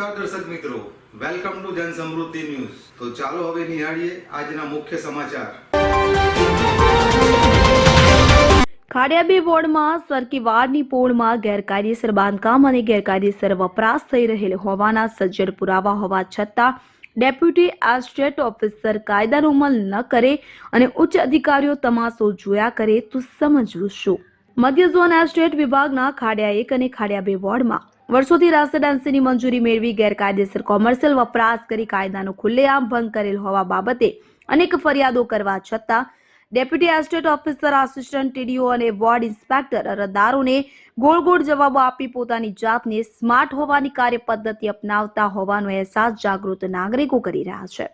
નમસ્કાર દર્શક મિત્રો. વેલકમ ટુ જન સમૃદ્ધિ ન્યૂઝ તો ચાલો હવે નિહાળીએ આજના મુખ્ય સમાચાર. ખાડિયાબી વોર્ડમાં સરકી વાડની પોળમાં ગેરકાયદેસર બાંધકામ અને ગેરકાયદેસર વપરાશ થઈ રહેલ હોવાના સજ્જડ પુરાવા હોવા છતાં ડેપ્યુટી એસ્ટેટ ઓફિસર કાયદાનો અમલ ન કરે અને ઉચ્ચ અધિકારીઓ તમાશો જોયા કરે તો સમજવું શું? મધ્ય ઝોન એસ્ટેટ વિભાગના ખાડિયા એક અને ખાડિયા બે વોર્ડમાં વર્ષોથી રેસિડેન્સીની મંજૂરી મેળવી ગેરકાયદેસર કોમર્શિયલ વપરાશ કરી કાયદાનો ખુલ્લેઆમ ભંગ કરેલ હોવા બાબતે અનેક ફરિયાદો કરવા છતાં deputy estate officer, assistant TDO અને વોર્ડ ઇન્સ્પેક્ટર અરજદારોને ગોળ ગોળ જવાબો આપી પોતાની જાતને સ્માર્ટ હોવાની કાર્ય પદ્ધતિ અપનાવતા હોવાનો અહેસાસ જાગૃત નાગરિકો કરી રહ્યા છે.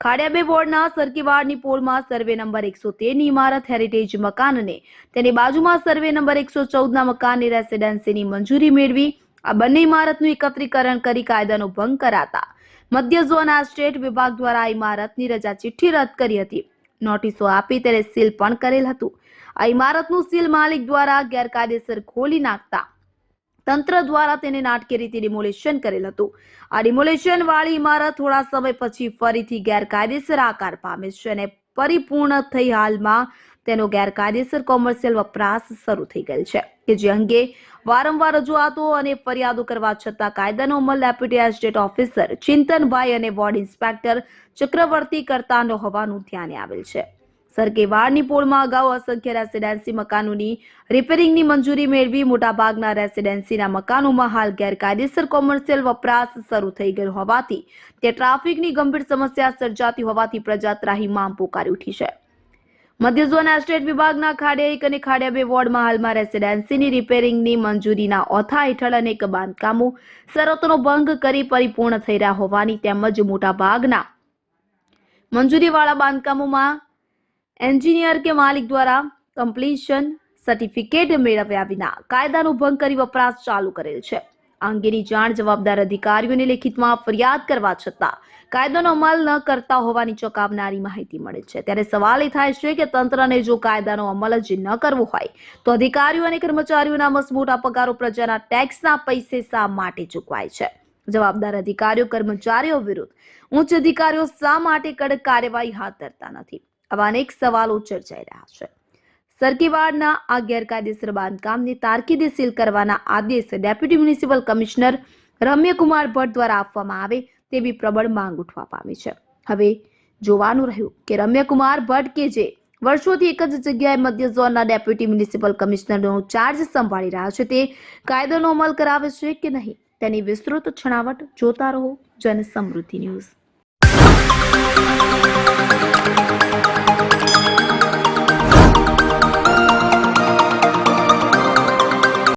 ખાડિયાબે વોર્ડના સરકીવાડની પોળમાં સર્વે નંબર એકસો તેરની ઇમારત હેરિટેજ મકાન અને તેની બાજુમાં સર્વે નંબર એકસો ચૌદના મકાનની રેસિડેન્સીની મંજૂરી મેળવી આ બંને ઇમારતનું એકત્રીકરણ કરી કાયદાનો ભંગ કરાતા મધ્ય ઝોન સ્ટેટ વિભાગ દ્વારા ઇમારતની રજા ચિઠ્ઠી રદ કરી હતી. નોટિસો આપી તેને સીલ પણ કરેલ હતું. આ ઇમારતનું સીલ માલિક દ્વારા ગેરકાયદેસર ખોલી નાખતા તંત્ર દ્વારા તેને નાટકીય રીતે ડિમોલેશન કરેલ હતું. આ ડિમોલેશન વાળી ઇમારત થોડા સમય પછી ફરીથી ગેરકાયદેસર આકાર પામે છે અને પરિપૂર્ણ થઈ હાલમાં તેનો ગેરકાયદેસર કોમર્શિયલ વપરાશ શરૂ થઈ ગયેલ છે કે જે અંગે વારંવાર રજૂઆતો અને ફરિયાદો કરવા છતાં કાયદાનો અમલ ડેપ્યુટી એસ્ટેટ ઓફિસર ચિંતનભાઈ અને વોર્ડ ઇન્સ્પેક્ટર ચક્રવર્તી કરતા ન હોવાનું ધ્યાને આવેલ છે. સરકેવાડની પોળમાં અગાઉ અસંખ્ય રેસિડેન્સી મકાનોની રિપેરિંગની મંજૂરી મેળવી. મોટાભાગના રેસિડેન્સીના મકાનોમાં હાલ ગેરકાયદેસર કોમર્શિયલ વપરાશ શરૂ થઈ ગયો હોવાથી તે ટ્રાફિકની ગંભીર સમસ્યા સર્જાતી હોવાથી પ્રજા ત્રાહિમામ પોકારી ઉઠી છે. મધ્ય ઝોન એસ્ટેટ વિભાગના ખાડિયા એક અને ખાડિયા બે વોર્ડમાં હાલમાં રેસિડેન્સીની રિપેરિંગની મંજૂરીના ઓથા હેઠળ અનેક બાંધકામો શરતોનો ભંગ કરી પરિપૂર્ણ થઈ રહ્યા હોવાની તેમજ મોટાભાગના મંજૂરીવાળા બાંધકામોમાં એન્જિનિયર કે માલિક દ્વારા કમ્પ્લીશન સર્ટિફિકેટ મેળવ્યા વિના કાયદાનો ભંગ કરી વપરાશ ચાલુ કરેલ છે. અંગેની જાણ જવાબદાર અધિકારીઓને લેખિતમાં ફરિયાદ કરવા છતાં કાયદાનો અમલ ન કરતા હોવાની ચોંકાવનારી માહિતી મળે છે. ત્યારે સવાલ એ થાય છે કે તંત્રને જો કાયદાનો અમલ જ ન કરવો હોય, તો અધિકારીઓ અને કર્મચારીઓના મસમોટા પગારો પ્રજાના ટેક્સના પૈસે શા માટે ચૂકવાય છે? જવાબદાર અધિકારીઓ, કર્મચારીઓ વિરુદ્ધ ઉચ્ચ અધિકારીઓ શા માટે કડક કાર્યવાહી હાથ ધરતા નથી? આવા અનેક સવાલો ચર્ચાઈ રહ્યા છે સરકીવાડના આ ગેરકાયદેસર બાંધકામને તારકીદે સીલ કરવાના આદેશ deputy municipal commissioner Ramyakumar Bhatt દ્વારા આપવામાં આવે તેવી પ્રબળ માંગ ઉઠવા પામી છે હવે જોવાનું રહ્યું કે રમ્યકુમાર ભટ્ટ કે જે વર્ષોથી એક જ જગ્યાએ મધ્ય ઝોનના ડેપ્યુટી મ્યુનિસિપલ કમિશનરનો ચાર્જ સંભાળી રહ્યા છે તે કાયદોનો અમલ કરાવે છે કે નહીં? તેની વિસ્તૃત છણાવટ જોતા રહો જન સમૃદ્ધિ ન્યૂઝ.